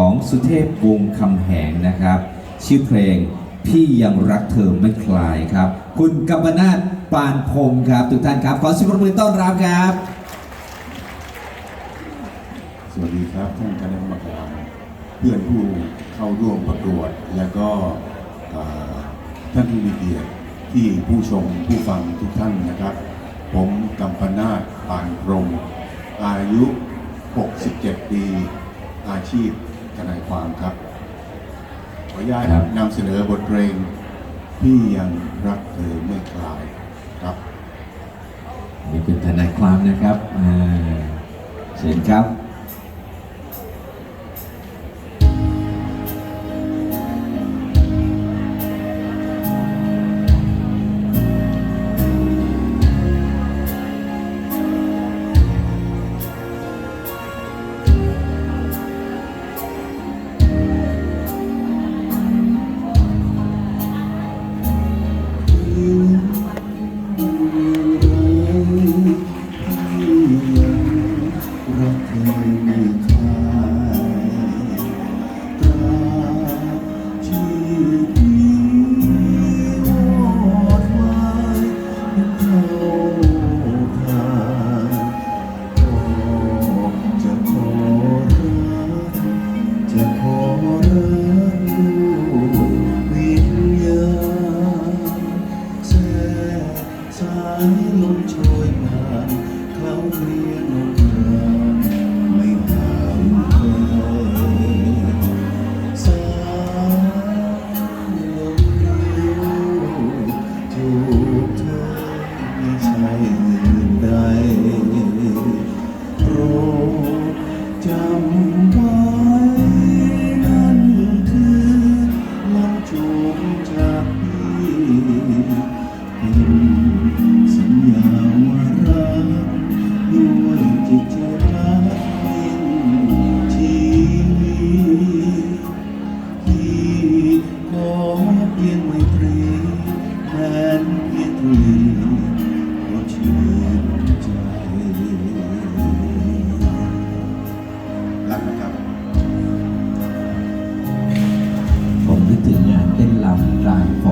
ของสุเทพวงคำแหงนะครับ ชื่อเพลงพี่ยังรักเธอไม่คลายครับ คุณกัมปนาทปานพงศ์ครับทุกท่านครับ ขอเสิบมือต้อนรับครับ สวัสดีครับท่านคณะกรรมการเพื่อนผู้เข้าร่วมประกวด และก็อ่าท่านผู้มีเกียรติที่ผู้ชมผู้ฟังทุกท่านนะครับ ผมกัมปนาทปานพรหมอายุ 67 ปี อาชีพ ทนายความครับ ขออนุญาตครับ นำเสนอบทเพลงพี่ยังรักเธอไม่คลายครับ นี่เป็นทนายความนะครับอ่าเชิญครับ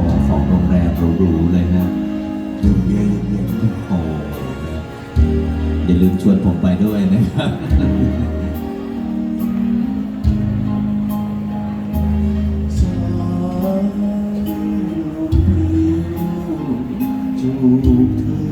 ำกลางฟอของโรงแรมหรูๆเลยนะดื่มเบียร์เย็นโอ้โหอย่าลืมชวนผมไปด้วยนะครับจูบเธอ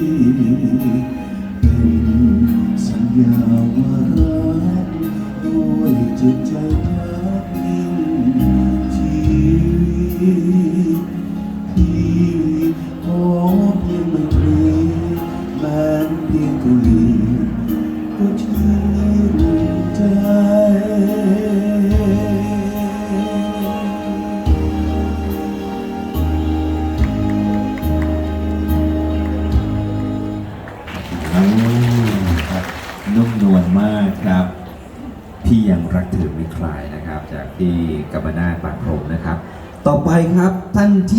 สัญญาว่ารักด้วยจิตใจรักยิ่งชีวิต ที่ยังรักเธอไม่คลายนะครับ จากพี่กัมปนาทปากพรมนะครับ ต่อไปครับท่านที่